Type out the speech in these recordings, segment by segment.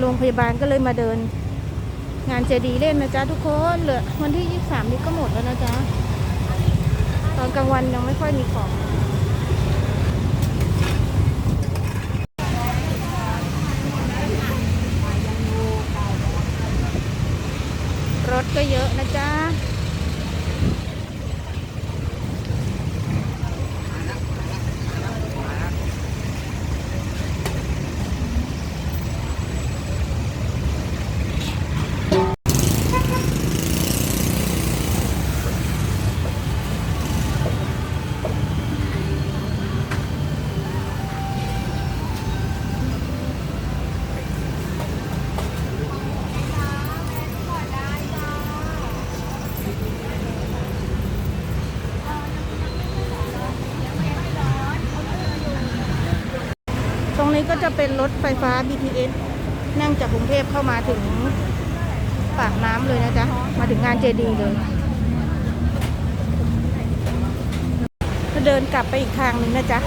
โรงพยาบาลก็เลยมาเดิน งานเจดีเล่นนะจ๊ะทุกคนเหลือวันที่ 23 นี้ก็หมดแล้วนะจ๊ะ ตอนกลางวันยังไม่ค่อยมีของรถก็เยอะนะจ๊ะ ก็จะเป็นรถไฟฟ้า BTS นั่งจากกรุงเทพเข้ามาถึงปากน้ำเลยนะจ๊ะ มาถึงงานเจดีย์เลยก็เดินกลับไปอีกทางหนึ่งนะจ๊ะ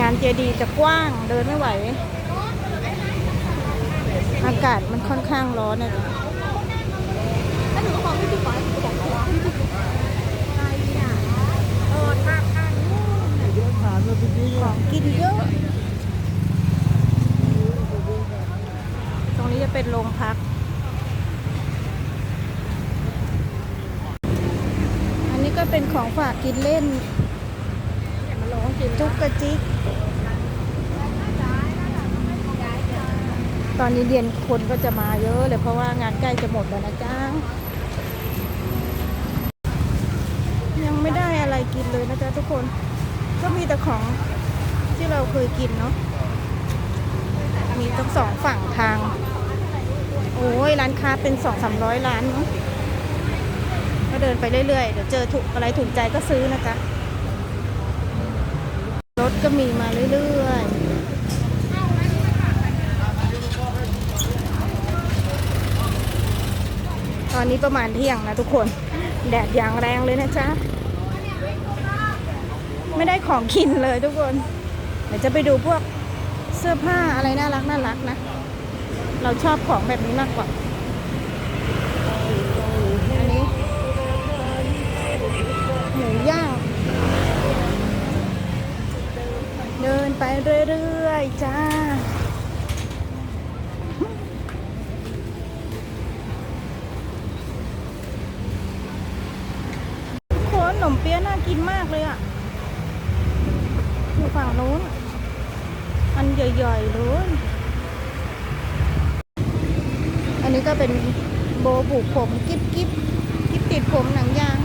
งานเจดีย์จะกว้างเดินไม่ไหว อากาศมันค่อนข้างร้อนนะจ๊ะของกินเยอะ ตรงนี้จะ เป็นโรงพัก อันนี้ก็เป็นของฝากกินเล่นจุกกระจิก ตอนนี้เรียนคนก็จะมาเยอะเลยเพราะว่างานใกล้จะหมดแล้วนะจ๊ะยังไม่ได้อะไรกินเลยนะจ๊ะทุกคน ก็มีแต่ของที่เราเคยกินเนาะมีทั้งสองฝั่งทาง อ้ยร้านค้าเป็นสองสามร้อยร้านเนาะก็เดินไปเรื่อยๆ เดี๋ยวเจอถูกอะไรถูกใจก็ซื้อนะจ๊ะ รถก็มีมาเรื่อยๆตอนนี้ประมาณเที่ยงนะทุกคน แดดอย่างแรงเลยนะจ๊ะ ไม่ได้ของกินเลยทุกคน เดี๋ยวจะไปดูพวกเสื้อผ้าอะไรน่ารักน่ารักนะ เราชอบของแบบนี้มากกว่า อันนี้หมูย่างเดินไปเรื่อยๆ จ้า โคนขนมเปี๊ยะน่ากินมากเลยอะ อยู่ฝั่งนู้น อันใหญ่ๆเลย อันนี้ก็เป็นโบผูกผมกิ๊บกิ๊บกิ๊บติดผมหนังยาง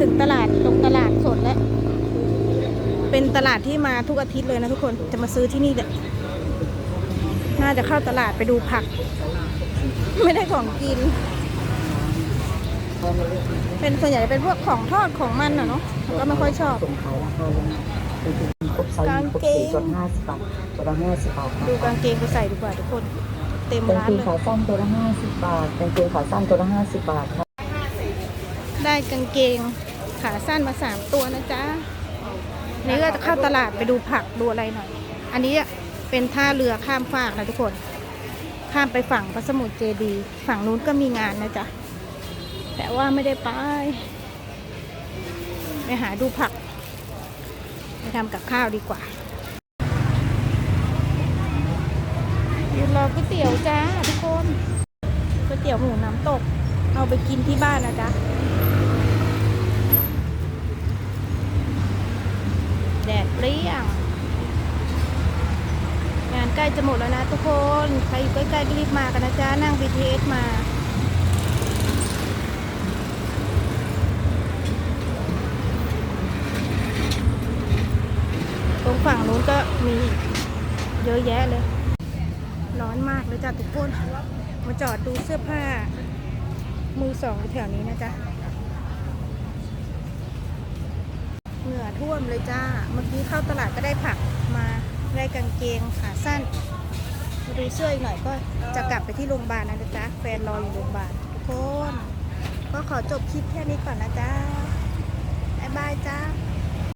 ถึงตลาดตรงตลาดสดแล้ว เป็นตลาดที่มาทุกอาทิตย์เลยนะทุกคนจะมาซื้อที่นี่แหละน่าจะเข้าตลาดไปดูผัก ไม่ได้ของกิน เป็นส่วนใหญ่เป็นพวกของทอดของมันอะเนาะเราก็ไม่ค่อยชอบส่งขายราคาลงเป็นครบไซส์กางครบเกงสี่ตัวห้าสิบบาทตัวละห้าสิบบาทดูกางเกงไปใส่ดีกว่าทุกคน เต็มกางร้านเกงเลยขาสั้นตัวละห้าสิบบาทกางเกงขาสั้นตัวละห้าสิบบาทค่ะได้กางเกงขาสั้นมาสามตัวนะจ๊ะนี่ก็จะเข้าตลาดไปดูผักดูอะไรหน่อย อันนี้อะเป็นท่าเรือข้ามฟากนะทุกคน ข้ามไปฝั่งพระสมุทรเจดีย์ฝั่งนู้นก็มีงานนะจ๊ะ แต่ว่าไม่ได้ไป ไปหาดูผัก ไปทำกับข้าวดีกว่ายืนรอก๋วยเตี๋ยวจ้าทุกคนก๋วยเตี๋ยวหมูน้ำตก เอาไปกินที่บ้านนะจ๊ะแดดเปรี้ยง งานใกล้จะหมดแล้วนะทุกคน ใครอยู่ใกล้ๆก็รีบมากันนะจ๊ะ นั่ง BTS มา ตรงฝั่งนู้นก็มีเยอะแยะเลย ร้อนมากเลยจ้ะทุกคน มาจอดดูเสื้อผ้า มือสองแถวนี้นะจ๊ะเหงื่อท่วมเลยจ้า เมื่อกี้เข้าตลาดก็ได้ผักมาได้กางเกงขาสั้นมาดูเสื้ออีกหน่อยก็จะกลับไปที่โรงพยาบาลนะจ๊ะแฟนรออยู่โรงพยาบาลทุกคน ก็ขอจบคลิปแค่นี้ก่อนนะจ๊ะบ๊ายบายจ้า